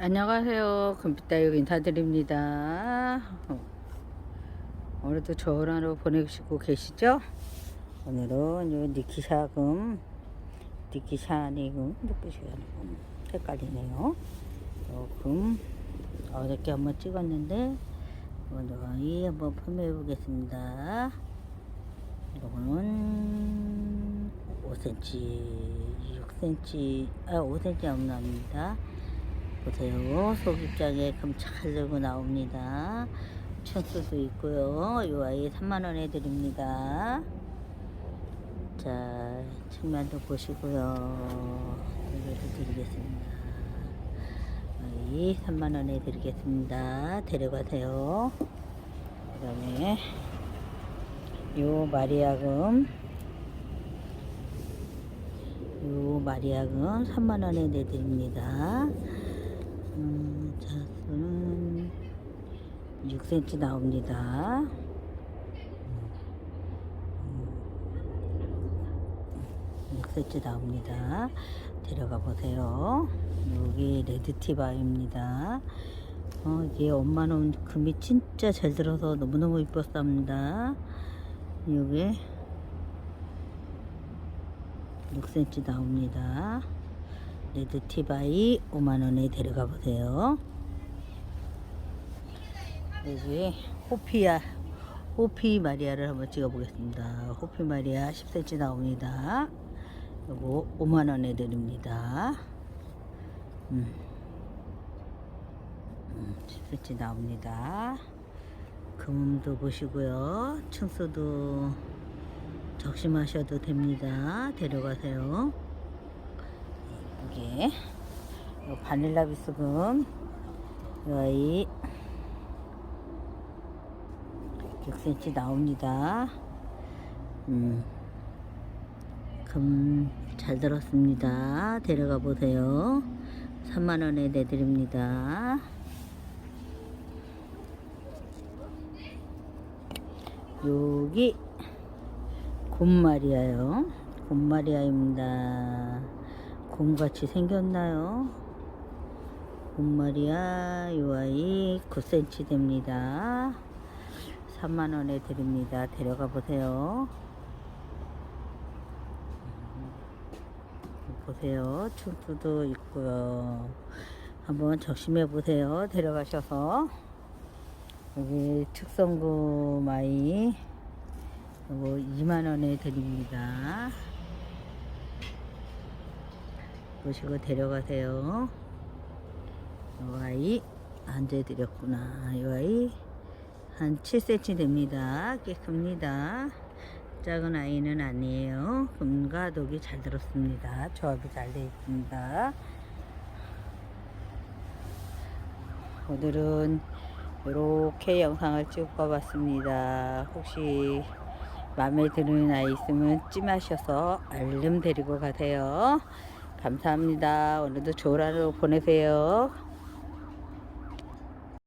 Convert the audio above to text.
안녕하세요. 금빛다육 인사드립니다. 어, 오늘도 좋은 하루 보내시고 계시죠? 오늘은 요 니키샤금, 니키샤니금, 니키샤니금 헷갈리네요. 요금 어저께 한번 찍었는데 오늘 한번 판매해 보겠습니다. 이거는 5cm, 6cm, 아 5cm 안 나옵니다. 보세요. 속입장에 금 잘 들고 나옵니다. 천수도 있고요. 이 아이 3만원에 드립니다. 자, 측면도 보시고요. 이거도 드리겠습니다. 아이 3만원에 드리겠습니다. 데려가세요. 그 다음에 요 마리아금 요 마리아금 3만원에 내드립니다. 음, 자수는 6cm 나옵니다. 음, 6cm 나옵니다. 데려가 보세요. 여기 레드티바입니다. 어, 이게 엄마는 금이 진짜 잘 들어서 너무너무 이뻤습니다. 여기 6cm 나옵니다. 레드 티바이 5만원에 데려가 보세요. 여기 호피야, 호피 마리아를 한번 찍어 보겠습니다. 호피 마리아 10cm 나옵니다. 요거 5만원에 드립니다. 음. 음, 10cm 나옵니다. 금도 보시고요. 층수도 적심하셔도 됩니다. 데려가세요. 이게 요 바닐라 비스금 요 아이 6cm 나옵니다. 음, 금 잘 들었습니다. 데려가 보세요. 3만원에 내드립니다. 여기 곰마리아요. 곰마리아입니다. 곰같이 생겼나요? 곰마리아 요 아이 9cm 됩니다. 3만원에 드립니다. 데려가 보세요. 보세요. 충수도 있고요. 한번 적심해 보세요. 데려가셔서 여기 특성구 마이 요거 2만원에 드립니다. 보시고 데려가세요. 요 아이 앉아드렸구나. 요 아이 한 7cm 됩니다. 꽤 큽니다. 작은 아이는 아니에요. 금과 독이 잘 들었습니다. 조합이 잘 되어 있습니다. 오늘은 이렇게 영상을 찍어 봤습니다. 혹시 마음에 드는 아이 있으면 찜하셔서 얼른 데리고 가세요. 감사합니다. 오늘도 좋은 하루 보내세요.